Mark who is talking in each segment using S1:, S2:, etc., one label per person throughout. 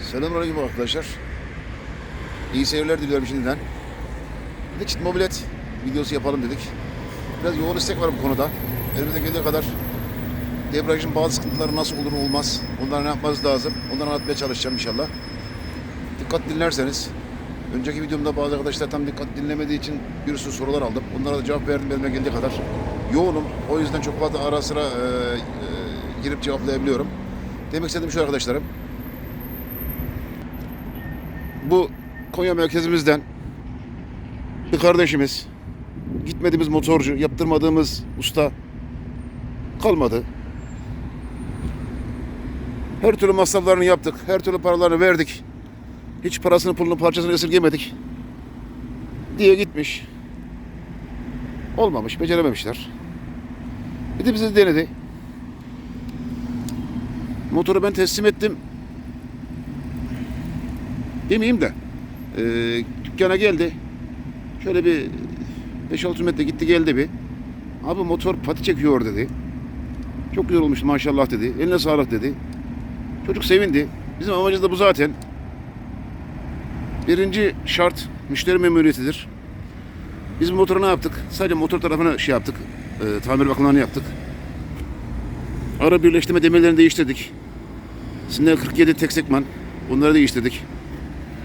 S1: Selamünaleyküm arkadaşlar. İyi seyirler diliyorum şimdiden. Çift mobilet videosu yapalım dedik. Biraz yoğun istek var bu konuda. Elimizde geldiği kadar debriyajın bazı sıkıntıları nasıl olur olmaz. Onları ne yapmamız lazım. Onları anlatmaya çalışacağım inşallah. Dikkat dinlerseniz. Önceki videomda bazı arkadaşlar tam dikkat dinlemediği için bir sürü sorular aldım. Onlara da cevap verdim elime geldiği kadar. Yoğunum. O yüzden çok fazla ara sıra e, e, girip cevaplayabiliyorum. Demek istediğim şu arkadaşlarım. Bu Konya merkezimizden bir kardeşimiz gitmediğimiz motorcu, yaptırmadığımız usta kalmadı. Her türlü masraflarını yaptık. Her türlü paralarını verdik. Hiç parasını pulunu parçasını esirgemedik. Diye gitmiş. Olmamış, becerememişler. Bir de bizi denedi. Motoru ben teslim ettim. Demeyeyim de. E, dükkana geldi. Şöyle bir 5-6 metre gitti geldi bir. Abi motor pati çekiyor dedi. Çok güzel olmuş maşallah dedi. Eline sağlık dedi. Çocuk sevindi. Bizim amacımız da bu zaten. Birinci şart müşteri memnuniyetidir. Biz motoru ne yaptık? Sadece motor tarafına şey yaptık. E, tamir bakımlarını yaptık. Ara birleştirme demirlerini değiştirdik. Sinner 47 tek sekman. Onları değiştirdik.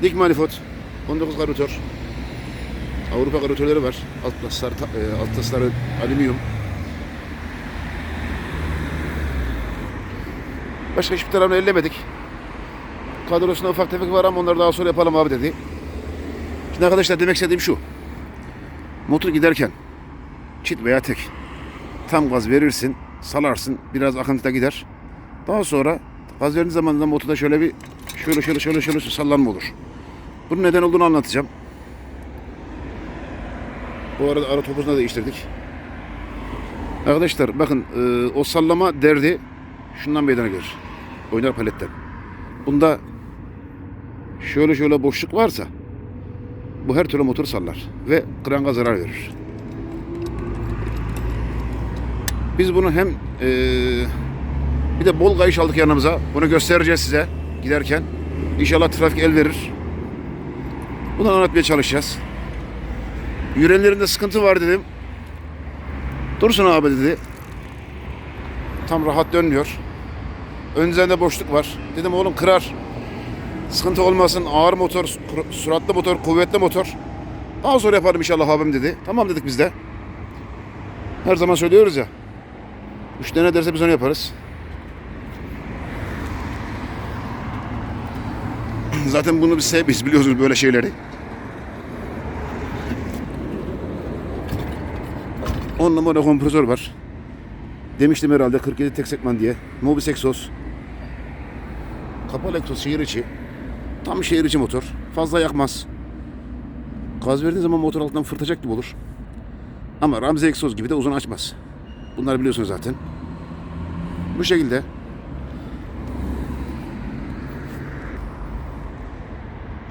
S1: Dik manifot. 19 karotör. Avrupa karotörleri var. Alt taslar, ta, e, alt tasları alüminyum. Başka hiçbir tarafını ellemedik. Kadrosunda ufak tefek var ama onları daha sonra yapalım abi dedi. Şimdi arkadaşlar demek istediğim şu. Motor giderken çift veya tek tam gaz verirsin, salarsın, biraz akıntıda gider. Daha sonra gaz verdiğin zaman da motorda şöyle bir şöyle şöyle şöyle şöyle sallanma olur. Bunun neden olduğunu anlatacağım. Bu arada ara topuzunu da değiştirdik. Arkadaşlar bakın e, o sallama derdi şundan meydana gelir. Oynar paletten. Bunda şöyle şöyle boşluk varsa bu her türlü motor sallar ve kranga zarar verir. Biz bunu hem e, bir de bol kayış aldık yanımıza. Bunu göstereceğiz size giderken. İnşallah trafik el verir. Bunu anlatmaya çalışacağız. Yürenlerinde sıkıntı var dedim. Dursun abi dedi. Tam rahat dönmüyor. Ön üzerinde boşluk var. Dedim oğlum kırar. Sıkıntı olmasın. Ağır motor, süratli motor, kuvvetli motor. Daha sonra yaparım inşallah abim dedi. Tamam dedik biz de. Her zaman söylüyoruz ya. Müşteri ne derse biz onu yaparız. Zaten bunu biz sevmeyiz biliyorsunuz böyle şeyleri. 10 numara kompresör var. Demiştim herhalde 47 tek sekman diye. Mobis egzoz. Kapalı egzoz şehir içi. Tam şehir içi motor. Fazla yakmaz. Gaz verdiğin zaman motor altından fırtacak gibi olur. Ama Ramzi egzoz gibi de uzun açmaz. Bunları biliyorsunuz zaten. Bu şekilde.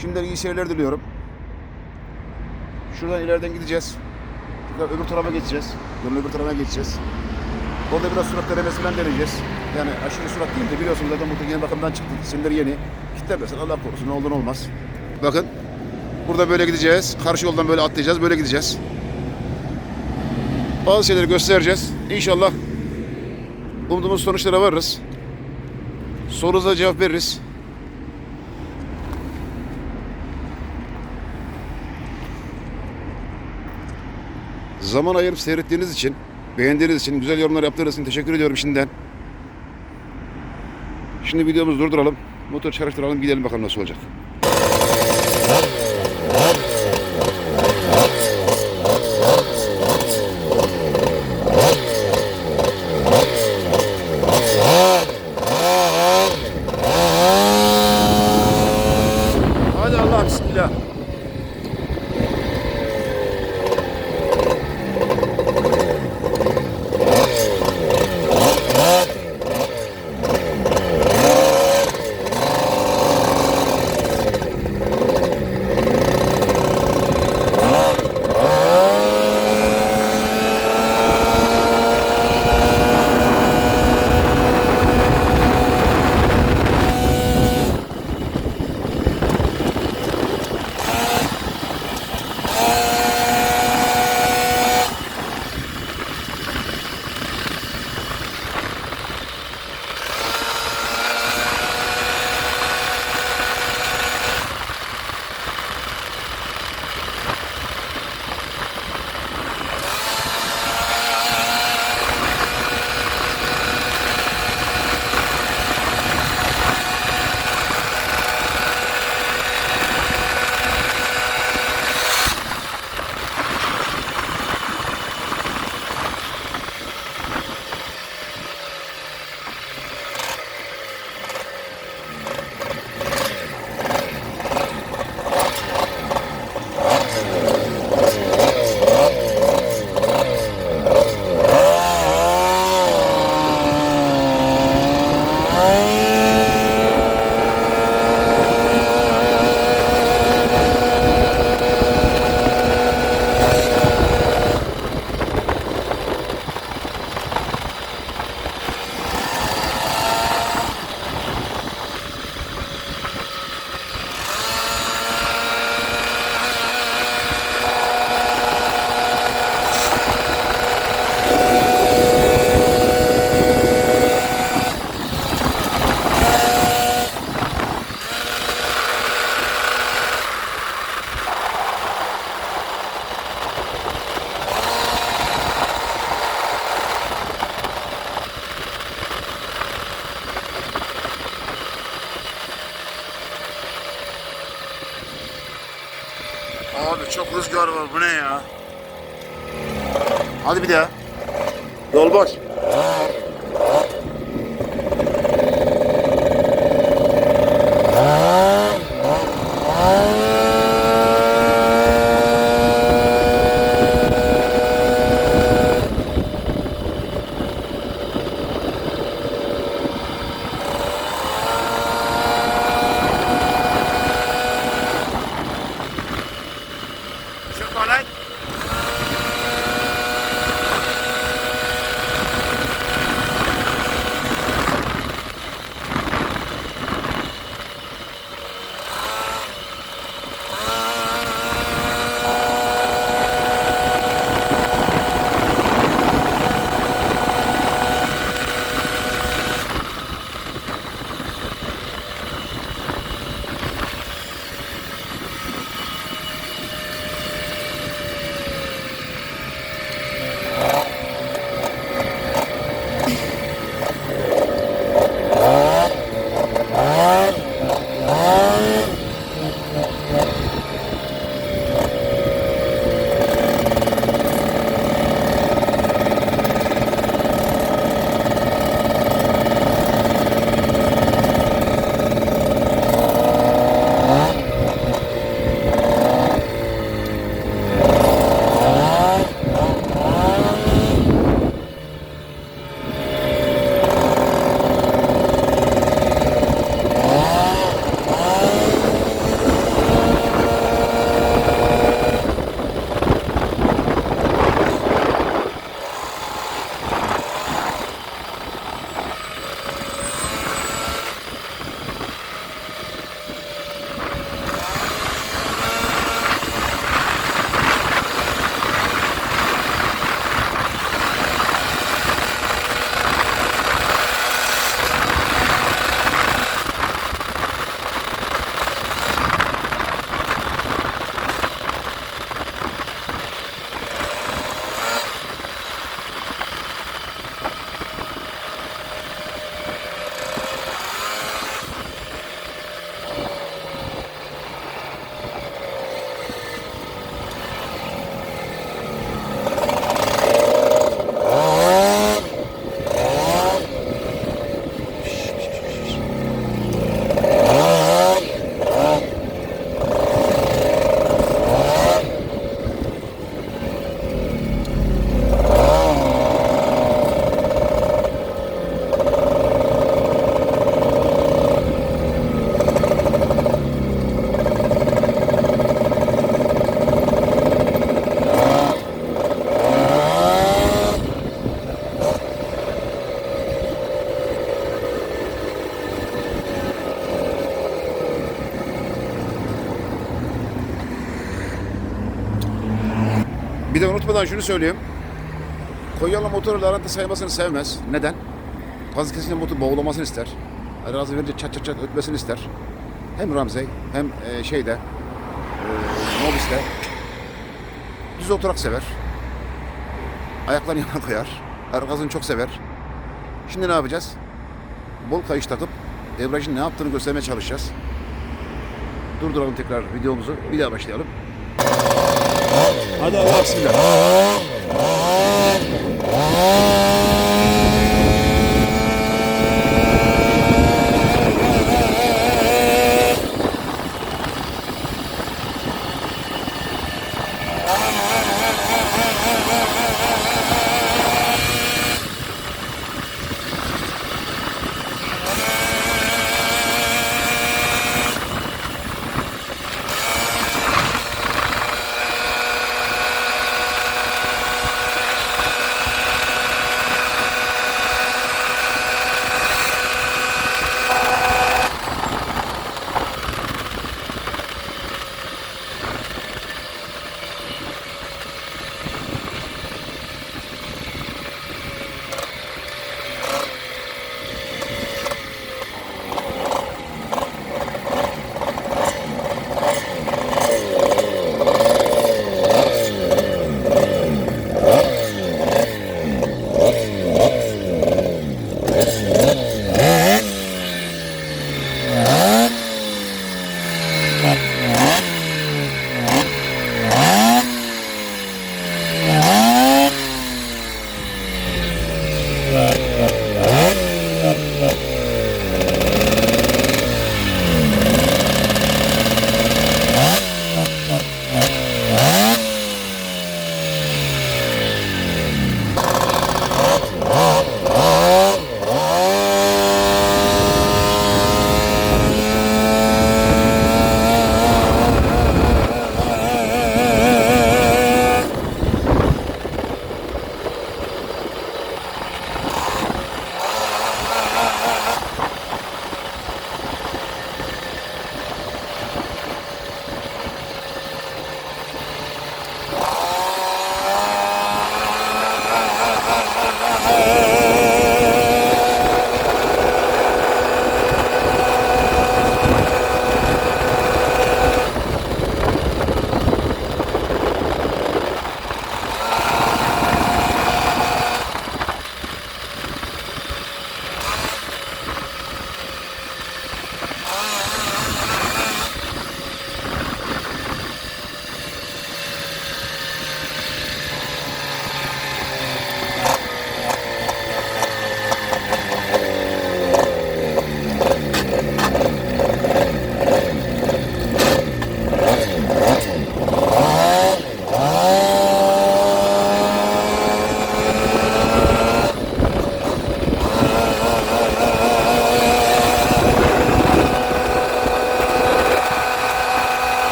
S1: Şimdiden iyi seyirler diliyorum. Şuradan ileriden gideceğiz. Tekrar öbür tarafa geçeceğiz. Yolun öbür tarafına geçeceğiz. Orada biraz surat denemesi falan deneyeceğiz. Yani aşırı surat değil de biliyorsunuz zaten burada yeni bakımdan çıktı. Sindir yeni. Kitlemesin Allah korusun ne olur olmaz. Bakın. Burada böyle gideceğiz. Karşı yoldan böyle atlayacağız. Böyle gideceğiz. Bazı şeyleri göstereceğiz. İnşallah umduğumuz sonuçlara varırız. Sorunuza cevap veririz. Zaman ayırıp seyrettiğiniz için, beğendiğiniz için, güzel yorumlar yaptığınız için teşekkür ediyorum şimdiden. Şimdi videomuzu durduralım. Motor çalıştıralım gidelim bakalım nasıl olacak. Rüzgar var bu ne ya? Hadi bir daha. Yol boş. Bir de unutmadan şunu söyleyeyim. Konyalı motoru Laranta saymasını sevmez. Neden? Gaz kesince motoru boğulamasını ister. Arazi verince çat çat çat ötmesini ister. Hem Ramsey hem e, şeyde e, Nobis'te düz oturak sever. Ayaklarını yana koyar. Arkasını çok sever. Şimdi ne yapacağız? Bol kayış takıp debriyajın ne yaptığını göstermeye çalışacağız. Durduralım tekrar videomuzu. Bir daha başlayalım. Hadi Allah bismillah.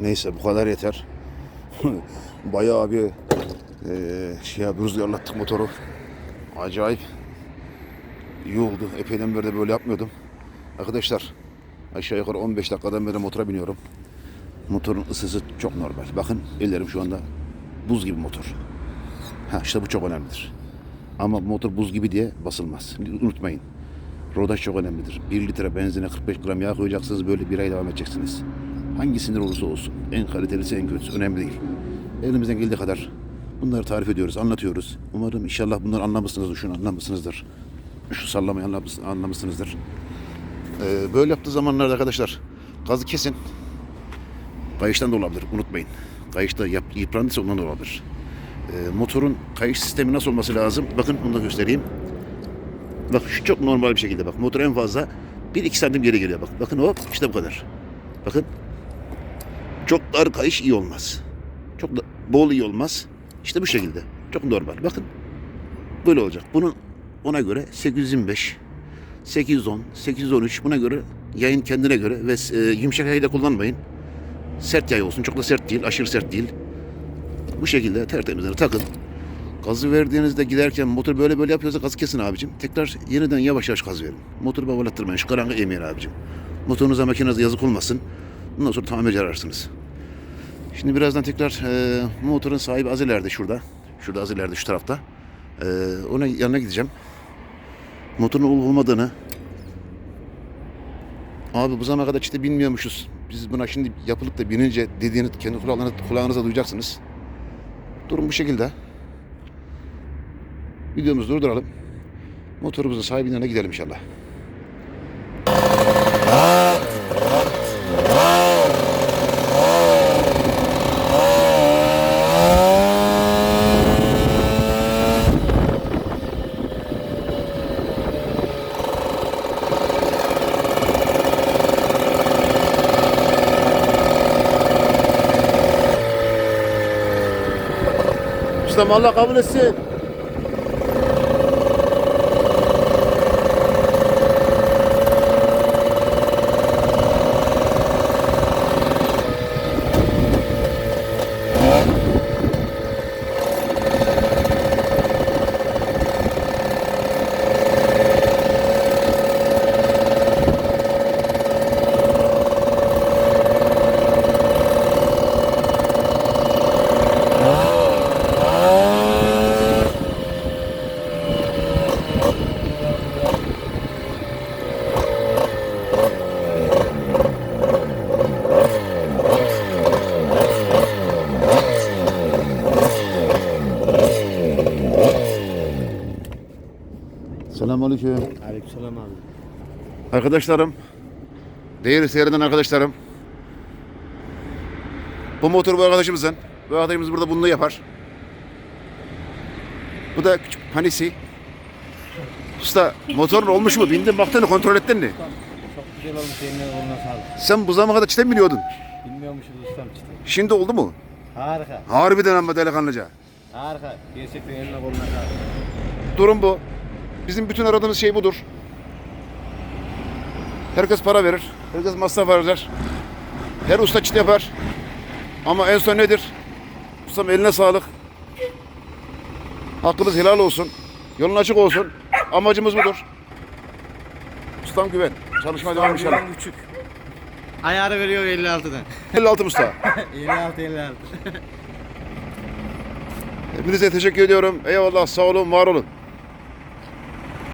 S1: Neyse bu kadar yeter. Bayağı bir eee şey rüzgarlattık motoru. Acayip iyi oldu. Epeyden beri de böyle yapmıyordum. Arkadaşlar aşağı yukarı 15 dakikadan beri motora biniyorum. Motorun ısısı çok normal. Bakın ellerim şu anda buz gibi motor. Ha işte bu çok önemlidir. Ama motor buz gibi diye basılmaz. Unutmayın. Rodaj çok önemlidir. 1 litre benzine 45 gram yağ koyacaksınız böyle bir ay devam edeceksiniz. Hangi sinir olursa olsun. En kalitelisi en kötüsü önemli değil. Elimizden geldiği kadar bunları tarif ediyoruz, anlatıyoruz. Umarım inşallah bunları anlamışsınızdır, şunu anlamışsınızdır. Şu sallamayı anlamış- anlamışsınızdır. Ee, böyle yaptığı zamanlarda arkadaşlar gazı kesin. Kayıştan da olabilir unutmayın. Kayışta yap, yıprandıysa ondan da olabilir. Ee, motorun kayış sistemi nasıl olması lazım? Bakın bunu da göstereyim. Bak şu çok normal bir şekilde bak. Motor en fazla 1-2 santim geri geliyor bak. Bakın hop işte bu kadar. Bakın. Çok dar kayış iyi olmaz. Çok da bol iyi olmaz. İşte bu şekilde. Çok normal. Bakın. Böyle olacak. Bunun ona göre 825 810, 813 buna göre yayın kendine göre ve e, yumuşak yayı da kullanmayın. Sert yay olsun. Çok da sert değil, aşırı sert değil. Bu şekilde tertemizleri takın. Gazı verdiğinizde giderken motor böyle böyle yapıyorsa gazı kesin abicim. Tekrar yeniden yavaş yavaş gaz verin. Motoru babalattırmayın. Şu karanlık emeyin abicim. Motorunuza makinenize yazık olmasın. Bundan sonra tamirci ararsınız. Şimdi birazdan tekrar e, motorun sahibi az ileride şurada. Şurada az ileride şu tarafta. E, ona yanına gideceğim. Motorun olup olmadığını Abi bu zamana kadar işte bilmiyormuşuz. Biz buna şimdi yapılıp da binince dediğini kendi kulağınıza, kulağınıza duyacaksınız. Durum bu şekilde. Videomuzu durduralım. Motorumuzun sahibinin yanına gidelim inşallah. Ustam Allah kabul etsin. Selamünaleyküm.
S2: Aleykümselam abi.
S1: Arkadaşlarım, değerli seyreden arkadaşlarım. Bu motor bu arkadaşımızın. Bu arkadaşımız burada bunu yapar. Bu da küçük panisi. Usta motorun olmuş mu? Bindin baktın kontrol ettin mi?
S2: Çok güzel olmuş eline koluna sağlık.
S1: Sen bu zamana kadar çite mi biniyordun?
S2: Bilmiyormuşuz ustam işte.
S1: Şimdi oldu mu?
S2: Harika.
S1: Harbiden ama delikanlıca.
S2: Harika. Gerçekten eline koluna sağlık.
S1: Durum bu. Bizim bütün aradığımız şey budur. Herkes para verir. Herkes masraf verir. Her usta çit yapar. Ama en son nedir? Ustam eline sağlık. Hakkımız helal olsun. Yolun açık olsun. Amacımız budur. Ustam güven. Çalışmaya devam inşallah.
S2: Küçük. Ayarı veriyor 56'dan.
S1: 56 usta.
S2: 56 56.
S1: Hepinize teşekkür ediyorum. Eyvallah sağ olun var olun.